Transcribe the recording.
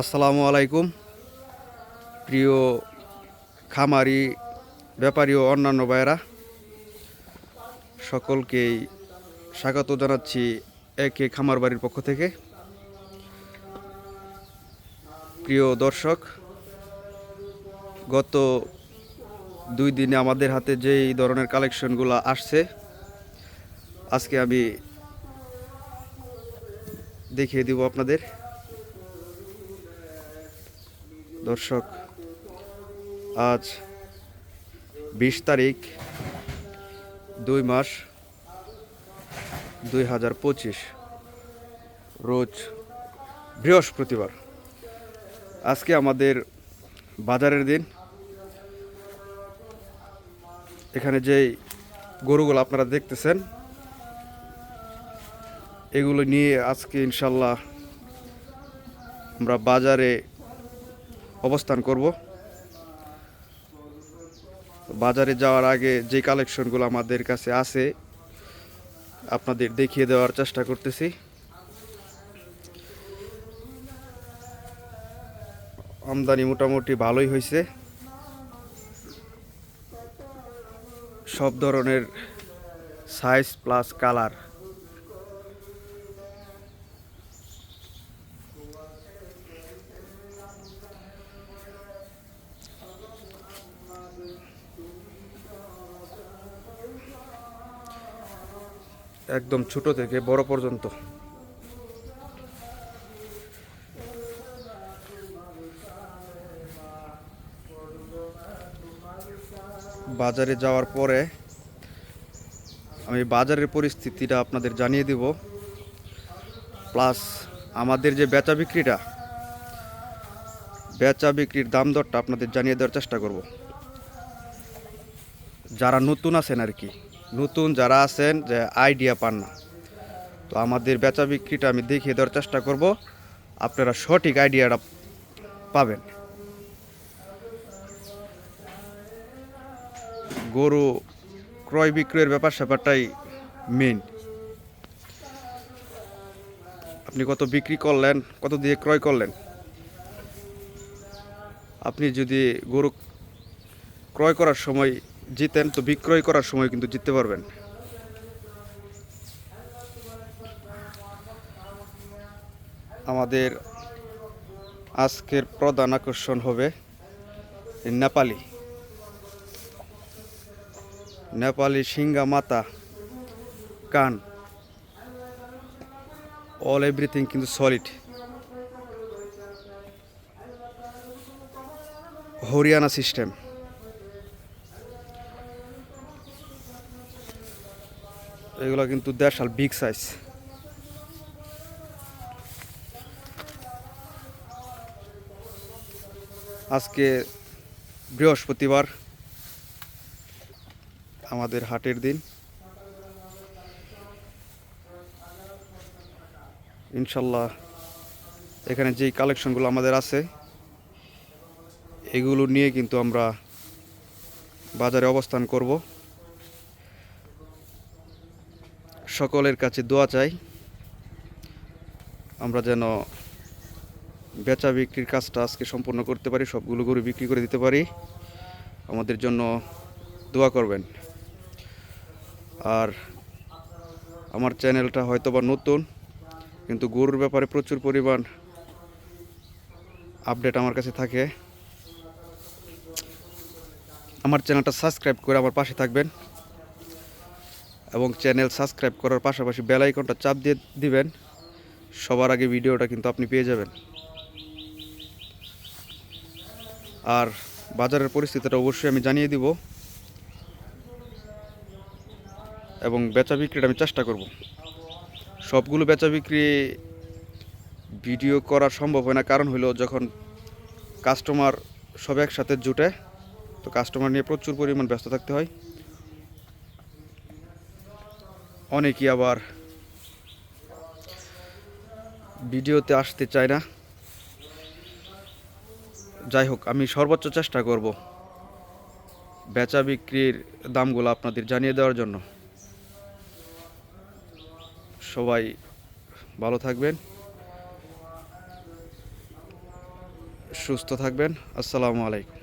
আসসালামু আলাইকুম। প্রিয় খামারি, ব্যাপারী ও অন্যান্য ভাইয়েরা, সকলকেই স্বাগত জানাচ্ছি একে খামার বাড়ির পক্ষ থেকে। প্রিয় দর্শক, গত দুই দিনে আমাদের হাতে যেই ধরনের কালেকশনগুলো আসছে, আজকে আমি দেখিয়ে দিব আপনাদের। দর্শক, আজ বিশ তারিখ, দুই মাস, দুই হাজার পঁচিশ, রোজ বৃহস্পতিবার। আজকে আমাদের বাজারের দিন। এখানে যেই গরুগুলো আপনারা দেখতেছেন, এগুলো নিয়ে আজকে ইনশাল্লাহ আমরা বাজারে অবস্থান করব। বাজারে যাওয়ার আগে যে কালেকশনগুলো আমাদের কাছে আছে, আপনাদের দেখিয়ে দেওয়ার চেষ্টা করতেছি। আমদানি মোটামুটি ভালোই হয়েছে। সব ধরনের সাইজ প্লাস কালার একদম ছোট থেকে বড় পর্যন্ত। বাজারে যাওয়ার পরে আমি বাজারের পরিস্থিতিটা আপনাদের জানিয়ে দিব। প্লাস আমাদের যে বেচা বিক্রিটা, বেচা বিক্রির দাম দরটা আপনাদের জানিয়ে দেওয়ার চেষ্টা করব। যারা নতুন আছেন আর কি নতুন যারা আছেন যে আইডিয়া পান না। তো আমাদের বেচা বিক্রিটা আমি দেখিয়ে দেওয়ার চেষ্টা করব। আপনারা সঠিক আইডিয়াটা পাবেন। গরু ক্রয় বিক্রয়ের ব্যাপার স্যাপারটাই মেন আপনি কত বিক্রি করলেন, কত দিয়ে ক্রয় করলেন? আপনি যদি গরু ক্রয় করার সময় জিতেন, তো বিক্রয় করার সময় কিন্তু জিততে পারবেন। আমাদের আজকের প্রধান আকর্ষণ হবে নেপালি। নেপালি সিঙ্গা মাতা কান। অল এভরিথিং কিন্তু সলিড হরিয়ানা সিস্টেম এগুলো কিন্তু দেড়শাল বিগ সাইজ আজকে বৃহস্পতিবার, আমাদের হাটের দিন। ইনশাল্লাহ এখানে যেই কালেকশনগুলো আমাদের আছে, এগুলো নিয়ে কিন্তু আমরা বাজারে অবস্থান করব। সকলের কাছে দোয়া চাই। আমরা যেন বেচা বিক্রির কাজটা আজকে সম্পূর্ণ করতে পারি, সবগুলো গরু বিক্রি করে দিতে পারি। আমাদের জন্য দোয়া করবেন। আর আমার চ্যানেলটা হয়তো বা নতুন, কিন্তু গরুর ব্যাপারে প্রচুর পরিমাণ আপডেট আমার কাছে থাকে। আমার চ্যানেলটা সাবস্ক্রাইব করে আমার পাশে থাকবেন। এবং চ্যানেল সাবস্ক্রাইব করার পাশাপাশি বেল আইকনটা চাপ দিয়ে দিবেন। সবার আগে ভিডিওটা কিন্তু আপনি পেয়ে যাবেন। আর বাজারের পরিস্থিতিটা অবশ্যই আমি জানিয়ে দিব এবং বেচা বিক্রিটা আমি চেষ্টা করব। সবগুলো বেচা বিক্রি ভিডিও করা সম্ভব হয় না, কারণ হলো যখন কাস্টমার সব একসাথে জুটে, তো কাস্টমার নিয়ে প্রচুর পরিমাণ ব্যস্ত থাকতে হয়। অনেকেই আবার ভিডিওতে আসতে চায় না। যাই হোক, আমি সর্বোচ্চ চেষ্টা করব বেচা বিক্রির দামগুলো আপনাদের জানিয়ে দেওয়ার জন্য। সবাই ভালো থাকবেন, সুস্থ থাকবেন। আসসালামু আলাইকুম।